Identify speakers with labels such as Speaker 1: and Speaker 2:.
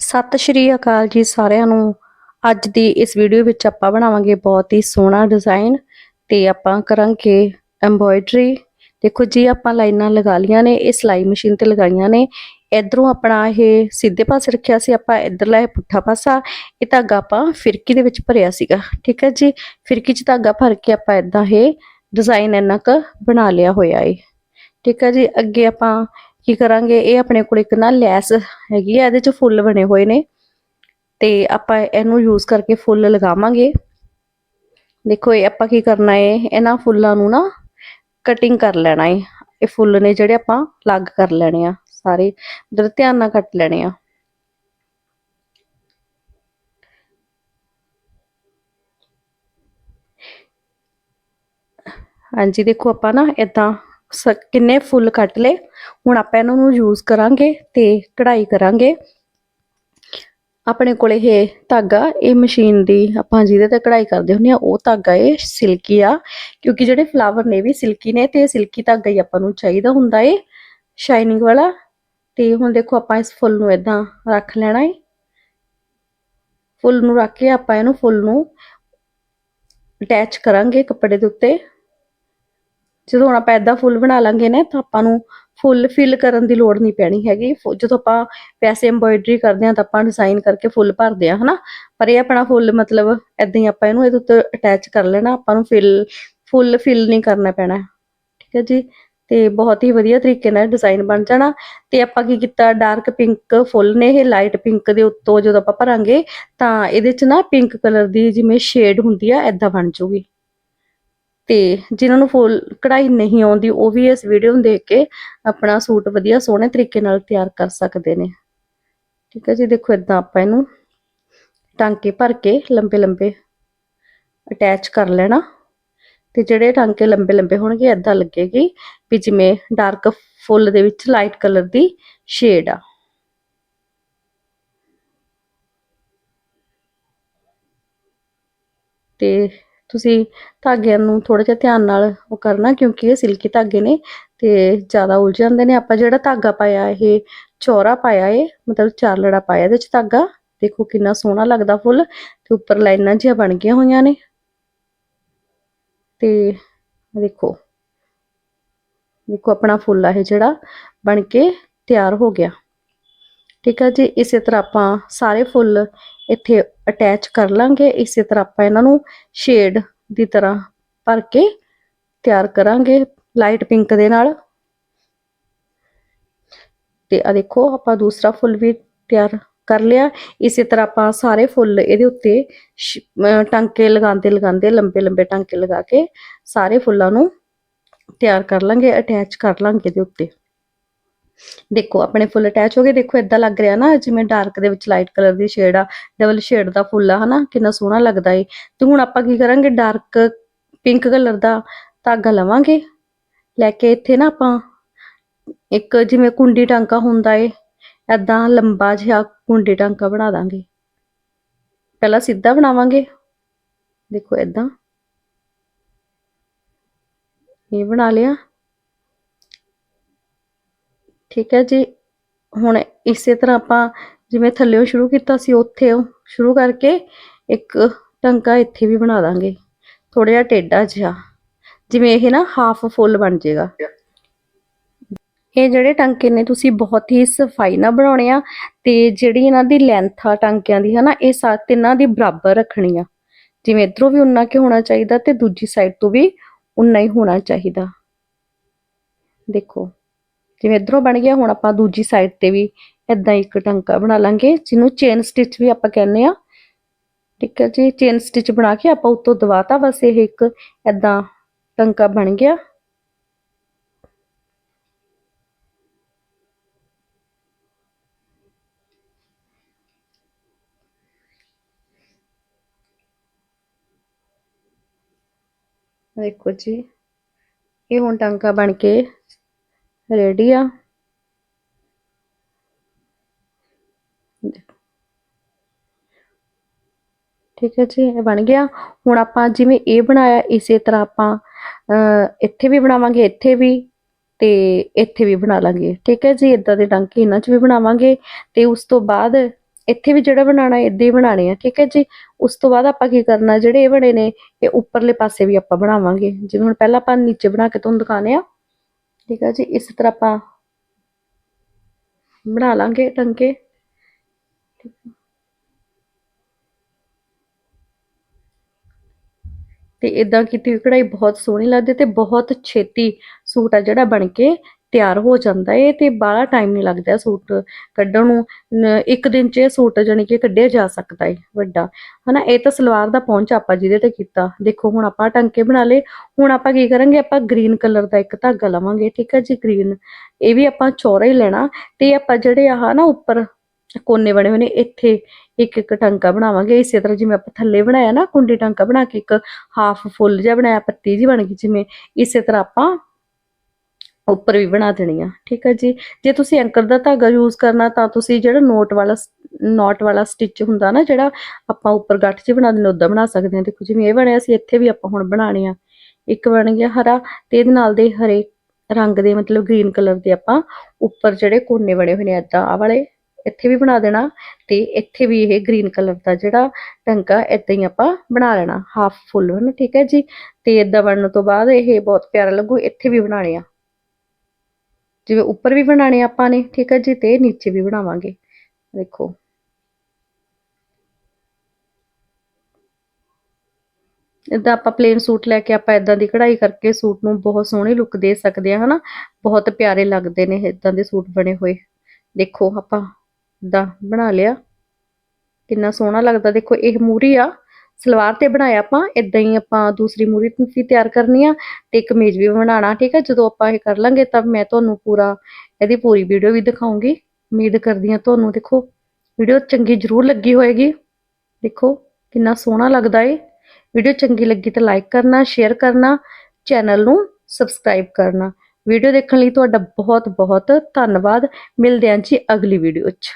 Speaker 1: ਸਤਿ ਸ਼੍ਰੀ ਅਕਾਲ ਜੀ ਸਾਰਿਆਂ ਨੂੰ। ਅੱਜ ਦੀ ਇਸ ਵੀਡੀਓ ਵਿੱਚ ਆਪਾਂ ਬਣਾਵਾਂਗੇ ਬਹੁਤ ਹੀ ਸੋਹਣਾ ਡਿਜ਼ਾਈਨ ਤੇ ਆਪਾਂ ਕਰਾਂਗੇ ਐਮਬੋਇਡਰੀ ਦੇਖੋ ਜੀ, ਆਪਾਂ ਲਾਈਨਾਂ ਲਗਾ ਲੀਆਂ ਨੇ, ਇਹ ਸਿਲਾਈ ਮਸ਼ੀਨ ਤੇ ਲਗਾਈਆਂ ਨੇ। ਇਧਰੋਂ ਆਪਣਾ ਇਹ ਸਿੱਧੇ ਪਾਸੇ ਰੱਖਿਆ ਸੀ, ਆਪਾਂ ਇਧਰਲਾ ਇਹ ਪੁੱਠਾ ਪਾਸਾ, ਇਹ ਧਾਗਾ ਆਪਾਂ ਫਿਰਕੀ ਦੇ ਵਿੱਚ ਭਰਿਆ ਸੀਗਾ, ਠੀਕ ਹੈ ਜੀ? ਫਿਰਕੀ 'ਚ ਧਾਗਾ ਭਰ ਕੇ ਆਪਾਂ ਇਦਾਂ ਇਹ ਡਿਜ਼ਾਈਨ ਇੰਨਾ ਕੁ ਬਣਾ ਲਿਆ ਹੋਇਆ ਏ। ਠੀਕ ਹੈ ਜੀ, ਅੱਗੇ ਆਪਾਂ ਕੀ ਕਰਾਂਗੇ? ਇਹ ਆਪਣੇ ਕੋਲ ਇੱਕ ਨਾ ਲੈਸ ਹੈਗੀ ਆ, ਇਹਦੇ 'ਚ ਫੁੱਲ ਬਣੇ ਹੋਏ ਨੇ। ਤੇ ਆਪਾਂ ਇਹਨੂੰ ਯੂਜ਼ ਕਰਕੇ ਫੁੱਲ ਲਗਾਵਾਂਗੇ। ਦੇਖੋ, ਇਹ ਆਪਾਂ ਕੀ ਕਰਨਾ ਹੈ ਇਹਨਾਂ ਫੁੱਲਾਂ ਨੂੰ ਨਾ ਕਟਿੰਗ ਕਰ ਲੈਣਾ ਹੈ ਇਹ ਫੁੱਲ ਨੇ ਜਿਹੜੇ ਆਪਾਂ ਲੱਗ ਕਰ ਲੈਣੇ ਆ, ਸਾਰੇ ਇਧਰ ਧਿਆਨ ਨਾਲ ਕੱਟ ਲੈਣੇ ਆ। ਹਾਂਜੀ, ਦੇਖੋ ਆਪਾਂ ਨਾ ਇਦਾਂ ਕਿੰਨੇ ਫੁੱਲ ਕੱਟ ਲਏ। ਹੁਣ ਆਪਾਂ ਇਹਨਾਂ ਨੂੰ ਯੂਜ਼ ਕਰਾਂਗੇ ਤੇ ਕਢਾਈ ਕਰਾਂਗੇ। ਆਪਣੇ ਕੋਲ ਇਹ ਧਾਗਾ, ਇਹ ਮਸ਼ੀਨ ਦੀ ਆਪਾਂ ਜਿਹਦੇ ਤੇ ਕਢਾਈ ਕਰਦੇ ਹੁੰਦੇ ਆ, ਉਹ ਧਾਗਾ ਇਹ ਸਿਲਕੀ ਆ। ਕਿਉਂਕਿ ਜਿਹੜੇ ਫਲਾਵਰ ਨੇ ਵੀ ਸਿਲਕੀ ਨੇ ਤੇ ਸਿਲਕੀ ਧਾਗਾ ਹੀ ਆਪਾਂ ਨੂੰ ਚਾਹੀਦਾ ਹੁੰਦਾ ਏ ਸ਼ਾਈਨਿੰਗ ਵਾਲਾ। ਤੇ ਹੁਣ ਦੇਖੋ ਆਪਾਂ ਇਸ ਫੁੱਲ ਨੂੰ ਇਦਾਂ ਰੱਖ ਲੈਣਾ ਏ। ਫੁੱਲ ਨੂੰ ਰੱਖ ਕੇ ਆਪਾਂ ਇਹਨੂੰ ਫੁੱਲ ਨੂੰ ਅਟੈਚ ਕਰਾਂਗੇ ਕੱਪੜੇ ਦੇ ਉੱਤੇ। ਜਦੋਂ ਹੁਣ ਆਪਾਂ ਇਦਾਂ ਫੁੱਲ ਬਣਾ ਲਾਂਗੇ ਨਾ, ਤਾਂ ਆਪਾਂ ਨੂੰ ਫੁੱਲ ਫਿਲ ਕਰਨ ਦੀ ਲੋੜ ਨਹੀਂ ਪੈਣੀ ਹੈਗੀ। ਜਦੋਂ ਆਪਾਂ ਵੈਸੇ ਐਮਬੋਇਡਰੀ ਕਰਦੇ ਆ ਤਾਂ ਆਪਾਂ ਡਿਜ਼ਾਈਨ ਕਰਕੇ ਫੁੱਲ ਭਰਦੇ ਆ ਹਨਾ? ਪਰ ਇਹ ਆਪਣਾ ਫੁੱਲ ਮਤਲਬ ਇਦਾਂ ਹੀ ਆਪਾਂ ਇਹਨੂੰ ਇਹਦੇ ਉੱਤੇ ਅਟੈਚ ਕਰ ਲੈਣਾ, ਆਪਾਂ ਨੂੰ ਫਿਲ ਫੁੱਲ ਫਿਲ ਨਹੀਂ ਕਰਨਾ ਪੈਣਾ। ਠੀਕ ਹੈ ਜੀ? ਤੇ ਬਹੁਤ ਹੀ ਵਧੀਆ ਤਰੀਕੇ ਨਾਲ ਡਿਜ਼ਾਈਨ ਬਣ ਜਾਣਾ। ਤੇ ਆਪਾਂ ਕੀ ਕੀਤਾ? ਡਾਰਕ ਪਿੰਕ ਫੁੱਲ ਨੇ ਇਹ ਲਾਈਟ ਪਿੰਕ ਦੇ ਉੱਤੋਂ ਜਦੋਂ ਆਪਾਂ ਭਰਾਂਗੇ, ਤਾਂ ਇਹਦੇ 'ਚ ਨਾ ਪਿੰਕ ਕਲਰ ਦੀ ਜਿਵੇਂ ਸ਼ੇਡ ਹੁੰਦੀ ਆ ਐਦਾਂ ਬਣ ਜੂਗੀ ਤੇ ਜਿਨ੍ਹਾਂ ਨੂੰ ਫੁੱਲ ਕਢਾਈ ਨਹੀਂ ਆਉਂਦੀ, ਉਹ ਵੀ ਇਸ ਵੀਡੀਓ ਨੂੰ ਦੇਖ ਕੇ ਆਪਣਾ ਸੂਟ ਵਧੀਆ ਸੋਹਣੇ ਤਰੀਕੇ ਨਾਲ ਤਿਆਰ ਕਰ ਸਕਦੇ ਨੇ। ਠੀਕ ਹੈ ਜੀ, ਦੇਖੋ ਇਦਾਂ ਆਪਾਂ ਇਹਨੂੰ ਟਾਂਕੇ ਭਰ ਕੇ ਲੰਬੇ ਲੰਬੇ ਅਟੈਚ ਕਰ ਲੈਣਾ। ਤੇ ਜਿਹੜੇ ਟਾਂਕੇ ਲੰਬੇ ਲੰਬੇ ਹੋਣਗੇ ਇਦਾਂ ਲੱਗੇਗੀ ਵੀ ਜਿਵੇਂ ਡਾਰਕ ਫੁੱਲ ਦੇ ਵਿੱਚ ਲਾਈਟ ਕਲਰ ਦੀ ਸ਼ੇਡ ਆ। ਤੇ ਤੁਸੀਂ ਧਾਗਿਆਂ ਨੂੰ ਥੋੜਾ ਜਿਹਾ ਧਿਆਨ ਨਾਲ ਉਹ ਕਰਨਾ ਕਿਉਂਕਿ ਇਹ ਸਿਲਕੀ ਧਾਗੇ ਨੇ ਤੇ ਜ਼ਿਆਦਾ ਉਲਝ ਜਾਂਦੇ ਨੇ। ਆਪਾਂ ਜਿਹੜਾ ਧਾਗਾ ਪਾਇਆ, ਇਹ ਚੌਰਾ ਪਾਇਆ ਏ, ਮਤਲਬ ਚਾਰ ਲੜਾ ਪਾਇਆ ਇਹਦੇ ਚ ਧਾਗਾ। ਦੇਖੋ ਕਿੰਨਾ ਸੋਹਣਾ ਲੱਗਦਾ ਫੁੱਲ ਤੇ ਉੱਪਰ ਲਾਈਨਾਂ ਜਿਹੀਆਂ ਬਣ ਗਈਆਂ ਹੋਈਆਂ ਨੇ। ਤੇ ਦੇਖੋ ਦੇਖੋ ਆਪਣਾ ਫੁੱਲ ਆ ਇਹ ਜਿਹੜਾ ਬਣ ਕੇ ਤਿਆਰ ਹੋ ਗਿਆ। ਠੀਕ ਆ ਜੀ, ਇਸੇ ਤਰ੍ਹਾਂ ਆਪਾਂ ਸਾਰੇ ਫੁੱਲ ਇੱਥੇ ਅਟੈਚ ਕਰ ਲਾਂਗੇ। ਇਸੇ ਤਰ੍ਹਾਂ ਆਪਾਂ ਇਹਨਾਂ ਨੂੰ ਸ਼ੇਡ ਦੀ ਤਰ੍ਹਾਂ ਭਰ ਕੇ ਤਿਆਰ ਕਰਾਂਗੇ ਲਾਈਟ ਪਿੰਕ ਦੇ ਨਾਲ। ਤੇ ਆ ਦੇਖੋ, ਆਪਾਂ ਦੂਸਰਾ ਫੁੱਲ ਵੀ ਤਿਆਰ ਕਰ ਲਿਆ। ਇਸੇ ਤਰ੍ਹਾਂ ਆਪਾਂ ਸਾਰੇ ਫੁੱਲ ਇਹਦੇ ਉੱਤੇ ਟਾਂਕੇ ਲਗਾਉਂਦੇ ਲਗਾਉਂਦੇ, ਲੰਬੇ ਲੰਬੇ ਟਾਂਕੇ ਲਗਾ ਕੇ ਸਾਰੇ ਫੁੱਲਾਂ ਨੂੰ ਤਿਆਰ ਕਰ ਲਾਂਗੇ ਅਟੈਚ ਕਰ ਲਾਂਗੇ ਇਹਦੇ ਉੱਤੇ। ਦੇਖੋ, ਆਪਣੇ ਫੁੱਲ ਅਟੈਚ ਹੋ ਗਏ। ਦੇਖੋ ਇਦਾਂ ਲੱਗ ਰਿਹਾ ਨਾ, ਜਿਵੇਂ ਡਾਰਕ ਦੇ ਵਿੱਚ ਲਾਈਟ ਕਲਰ ਦੀ ਸ਼ੇਡ ਆ ਡਬਲ ਸ਼ੇਡ ਦਾ ਫੁੱਲ ਆ, ਹਨਾ? ਕਿੰਨਾ ਸੋਹਣਾ ਲੱਗਦਾ ਏ। ਤੇ ਹੁਣ ਆਪਾਂ ਕੀ ਕਰਾਂਗੇ? ਡਾਰਕ ਪਿੰਕ ਕਲਰ ਦਾ ਧਾਗਾ ਲਵਾਂਗੇ। ਲੈ ਕੇ ਇੱਥੇ ਨਾ ਆਪਾਂ ਇੱਕ ਜਿਵੇਂ ਕੁੰਡੀ ਟਾਂਕਾ ਹੁੰਦਾ ਏ ਐਦਾਂ ਲੰਬਾ ਜਿਹਾ ਕੁੰਡੀ ਟਾਂਕਾ ਬਣਾ ਦਾਂਗੇ। ਪਹਿਲਾਂ ਸਿੱਧਾ ਬਣਾਵਾਂਗੇ। ਦੇਖੋ ਐਦਾਂ ਇਹ ਬਣਾ ਲਿਆ। ਠੀਕ ਹੈ ਜੀ। ਹੁਣ ਇਸੇ ਤਰ੍ਹਾਂ ਆਪਾਂ ਜਿਵੇਂ ਥੱਲੇੋਂ ਸ਼ੁਰੂ ਕੀਤਾ ਸੀ ਉੱਥੇ ਸ਼ੁਰੂ ਕਰਕੇ ਇੱਕ ਟੰਕਾ ਇੱਥੇ ਵੀ ਬਣਾ ਦਾਂਗੇ। ਥੋੜਾ ਜਿਹਾ ਟੇਡਾ ਜਿਹਾ। ਜਿਵੇਂ ਇਹ ਨਾ ਹਾਫ ਫੁੱਲ ਬਣ ਜਾਏਗਾ। ਇਹ ਜਿਹੜੇ ਟਾਂਕੇ ਨੇ ਤੁਸੀਂ ਬਹੁਤ ਹੀ ਸਫ਼ਾਈ ਨਾਲ ਬਣਾਉਣੇ ਆ ਤੇ ਜਿਹੜੀ ਇਹਨਾਂ ਦੀ ਲੈਂਥ ਆ ਟਾਂਕਿਆਂ ਦੀ ਹਨਾ ਇਹ ਸੱਤ ਤਿੰਨਾਂ ਦੀ ਬਰਾਬਰ ਰੱਖਣੀ ਆ। ਜਿਵੇਂ ਇਧਰੋਂ ਵੀ ਉਨਾ ਕਿ ਹੋਣਾ ਚਾਹੀਦਾ ਤੇ ਦੂਜੀ ਸਾਈਡ ਤੋਂ ਵੀ ਉਨਾ ਹੀ ਹੋਣਾ ਚਾਹੀਦਾ। ਦੇਖੋ। ਜਿਵੇਂ ਇਧਰੋਂ ਬਣ ਗਿਆ, ਹੁਣ ਆਪਾਂ ਦੂਜੀ ਸਾਈਡ ਤੇ ਵੀ ਇਦਾਂ ਇੱਕ ਟਾਂਕਾ ਬਣਾ ਲਾਂਗੇ, ਜਿਹਨੂੰ ਚੇਨ ਸਟਿਚ ਵੀ ਆਪਾਂ ਕਹਿੰਦੇ ਆ ਠੀਕ ਹੈ ਜੀ ਚੇਨ ਸਟਿਚ ਬਣਾ ਕੇ ਆਪਾਂ ਉੱਤੋਂ ਦਵਾਤਾ, ਬਸ ਇਹ ਇੱਕ ਇਦਾਂ ਟਾਂਕਾ ਬਣ ਗਿਆ। ਦੇਖੋ ਜੀ, ਇਹ ਹੁਣ ਟਾਂਕਾ ਬਣ ਕੇ ਰੈਡੀ ਆ। ਠੀਕ ਹੈ ਜੀ, ਇਹ ਬਣ ਗਿਆ। ਹੁਣ ਆਪਾਂ ਜਿਵੇਂ ਇਹ ਬਣਾਇਆ, ਇਸੇ ਤਰ੍ਹਾਂ ਆਪਾਂ ਇੱਥੇ ਵੀ ਬਣਾਵਾਂਗੇ, ਇੱਥੇ ਵੀ ਤੇ ਇੱਥੇ ਵੀ ਬਣਾ ਲਾਂਗੇ। ਠੀਕ ਹੈ ਜੀ ਇਦਾਂ ਦੇ ਟਾਂਕੇ ਇਹਨਾਂ 'ਚ ਵੀ ਬਣਾਵਾਂਗੇ ਤੇ ਉਸ ਤੋਂ ਬਾਅਦ ਇੱਥੇ ਵੀ ਜਿਹੜਾ ਬਣਾਉਣਾ, ਇਦਾਂ ਹੀ ਬਣਾਣੇ ਆ। ਠੀਕ ਹੈ ਜੀ, ਉਸ ਤੋਂ ਬਾਅਦ ਆਪਾਂ ਕੀ ਕਰਨਾ, ਜਿਹੜੇ ਇਹ ਬਣੇ ਨੇ, ਇਹ ਉੱਪਰਲੇ ਪਾਸੇ ਵੀ ਆਪਾਂ ਬਣਾਵਾਂਗੇ। ਜਿਵੇਂ ਹੁਣ ਪਹਿਲਾਂ ਆਪਾਂ ਨੀਚੇ ਬਣਾ ਕੇ ਤੁਹਾਨੂੰ ਦਿਖਾਣੇ ਆ ਠੀਕ ਹੈ ਜੀ, ਇਸ ਤਰ੍ਹਾਂ ਆਪਾਂ ਬਣਾ ਲਾਂਗੇ ਟੰਕੇ। ਤੇ ਇਦਾਂ ਕੀਤੀ ਹੋਈ ਕਢਾਈ ਬਹੁਤ ਸੋਹਣੀ ਲੱਗਦੀ ਤੇ ਬਹੁਤ ਛੇਤੀ ਸੂਟ ਆ ਜਿਹੜਾ ਬਣ ਕੇ ਤਿਆਰ ਹੋ ਜਾਂਦਾ ਏ ਤੇ ਬਾਹਲਾ ਟਾਈਮ ਨਹੀਂ ਲੱਗਦਾ ਸੂਟ ਕੱਢਣ ਨੂੰ। ਇੱਕ ਦਿਨ 'ਚ ਇਹ ਸੂਟ ਜਾਣੀ ਕਿ ਕੱਢਿਆ ਜਾ ਸਕਦਾ ਏ ਵੱਡਾ। ਹਨਾ, ਇਹ ਤਾਂ ਸਲਵਾਰ ਦਾ ਪਹੁੰਚ ਆਪਾਂ ਜਿਹਦੇ ਤੇ ਕੀਤਾ। ਦੇਖੋ, ਹੁਣ ਆਪਾਂ ਟੰਕੇ ਬਣਾ ਲਏ, ਹੁਣ ਆਪਾਂ ਕੀ ਕਰਾਂਗੇ, ਆਪਾਂ ਗ੍ਰੀਨ ਕਲਰ ਦਾ ਇੱਕ ਧਾਗਾ ਲਵਾਂਗੇ, ਠੀਕ ਹੈ ਜੀ ਗ੍ਰੀਨ ਇਹ ਵੀ ਆਪਾਂ ਚੌੜਾ ਹੀ ਲੈਣਾ ਤੇ ਆਪਾਂ ਜਿਹੜੇ ਆਹ ਨਾ ਉੱਪਰ ਕੋਨੇ ਬਣੇ ਹੋਏ ਨੇ, ਇੱਥੇ ਇੱਕ ਇੱਕ ਟਾਂਕਾ ਬਣਾਵਾਂਗੇ। ਇਸੇ ਤਰ੍ਹਾਂ ਜਿਵੇਂ ਆਪਾਂ ਥੱਲੇ ਬਣਾਇਆ ਨਾ ਕੁੰਡੀ ਟਾਂਕਾ ਬਣਾ ਕੇ, ਇੱਕ ਹਾਫ ਫੁੱਲ ਜਿਹਾ ਬਣਾਇਆ, ਪੱਤੀ ਜੀ ਬਣ ਗਈ ਜਿਵੇਂ। ਇਸੇ ਤਰ੍ਹਾਂ ਆਪਾਂ ਉੱਪਰ ਵੀ ਬਣਾ ਦੇਣੀ ਆ, ਠੀਕ ਹੈ ਜੀ? ਜੇ ਤੁਸੀਂ ਐਂਕਰ ਦਾ ਧਾਗਾ ਯੂਜ਼ ਕਰਨਾ ਤਾਂ ਤੁਸੀਂ ਜਿਹੜਾ ਨੋਟ ਵਾਲਾ ਨੋਟ ਵਾਲਾ ਸਟਿਚ ਹੁੰਦਾ ਨਾ ਜਿਹੜਾ ਆਪਾਂ ਉੱਪਰ ਗੱਠ 'ਚ ਬਣਾ ਦਿੰਦੇ ਉਦਾਂ ਬਣਾ ਸਕਦੇ ਹਾਂ ਦੇਖੋ ਜਿਵੇਂ ਇਹ ਬਣਿਆ ਸੀ, ਇੱਥੇ ਵੀ ਆਪਾਂ ਹੁਣ ਬਣਾਣੇ ਆ। ਇੱਕ ਬਣ ਗਿਆ ਹਰਾ ਤੇ ਇਹਦੇ ਨਾਲ ਦੇ ਹਰੇ ਰੰਗ ਦੇ ਮਤਲਬ ਗ੍ਰੀਨ ਕਲਰ ਦੇ ਆਪਾਂ ਉੱਪਰ ਜਿਹੜੇ ਕੋਨੇ ਬਣੇ ਹੋਏ ਨੇ, ਏਦਾਂ ਆ ਵਾਲੇ, ਇੱਥੇ ਵੀ ਬਣਾ ਦੇਣਾ ਤੇ ਇੱਥੇ ਵੀ ਇਹ ਗ੍ਰੀਨ ਕਲਰ ਦਾ ਜਿਹੜਾ ਟੰਕਾ ਏਦਾਂ ਹੀ ਆਪਾਂ ਬਣਾ ਲੈਣਾ ਹਾਫ ਫੁੱਲ ਹਨ, ਠੀਕ ਹੈ ਜੀ? ਤੇ ਏਦਾਂ ਬਣਨ ਤੋਂ ਬਾਅਦ ਇਹ ਬਹੁਤ ਪਿਆਰਾ ਲੱਗੂ, ਇੱਥੇ ਵੀ ਬਣਾਣੇ ਆ। ਜਿਵੇਂ ਉੱਪਰ ਵੀ ਬਣਾਣੇ ਆਪਾਂ ਨੇ, ਠੀਕ ਹੈ ਜੀ, ਤੇ ਨੀਚੇ ਵੀ ਬਣਾਵਾਂਗੇ। ਦੇਖੋ। ਇਦਾਂ ਆਪਾਂ ਪਲੇਨ ਸੂਟ ਲੈ ਕੇ ਆਪਾਂ ਇਦਾਂ ਦੀ ਕਢਾਈ ਕਰਕੇ ਸੂਟ ਨੂੰ ਬਹੁਤ ਸੋਹਣੀ ਲੁੱਕ ਦੇ ਸਕਦੇ ਆ, ਹਨਾ? ਬਹੁਤ ਪਿਆਰੇ ਲੱਗਦੇ ਨੇ ਇਦਾਂ ਦੇ ਸੂਟ ਬਣੇ ਹੋਏ। ਦੇਖੋ ਆਪਾਂ ਇਦਾਂ ਬਣਾ ਲਿਆ। ਕਿੰਨਾ ਸੋਹਣਾ ਲੱਗਦਾ। ਦੇਖੋ, ਇਹ ਮੂਰੀ ਆ। ਸਲਵਾਰ ਤੇ ਬਣਾਇਆ ਆਪਾਂ ਇਦਾਂ ਹੀ ਆਪਾਂ ਦੂਸਰੀ ਮੂਰੀ ਵੀ ਤਿਆਰ ਕਰਨੀ ਆ ਤੇ ਕਮੀਜ਼ ਵੀ ਬਣਾਉਣਾ, ਠੀਕ ਹੈ ਜਦੋਂ ਆਪਾਂ ਇਹ ਕਰ ਲਾਂਗੇ ਤਾਂ ਮੈਂ ਤੁਹਾਨੂੰ ਪੂਰਾ ਇਹਦੀ ਪੂਰੀ ਵੀਡੀਓ ਵੀ ਦਿਖਾਉਂਗੀ। ਉਮੀਦ ਕਰਦੀ ਹਾਂ ਤੁਹਾਨੂੰ ਦੇਖੋ, ਵੀਡੀਓ ਚੰਗੀ ਜ਼ਰੂਰ ਲੱਗੀ ਹੋਏਗੀ। ਦੇਖੋ, ਕਿੰਨਾ ਸੋਹਣਾ ਲੱਗਦਾ ਏ। ਵੀਡੀਓ ਚੰਗੀ ਲੱਗੀ ਤਾਂ ਲਾਈਕ ਕਰਨਾ, ਸ਼ੇਅਰ ਕਰਨਾ, ਚੈਨਲ ਨੂੰ ਸਬਸਕ੍ਰਾਈਬ ਕਰਨਾ। ਵੀਡੀਓ ਦੇਖਣ ਲਈ ਤੁਹਾਡਾ ਬਹੁਤ ਬਹੁਤ ਧੰਨਵਾਦ। ਮਿਲਦੇ ਹਾਂ ਜੀ ਅਗਲੀ ਵੀਡੀਓ 'ਚ।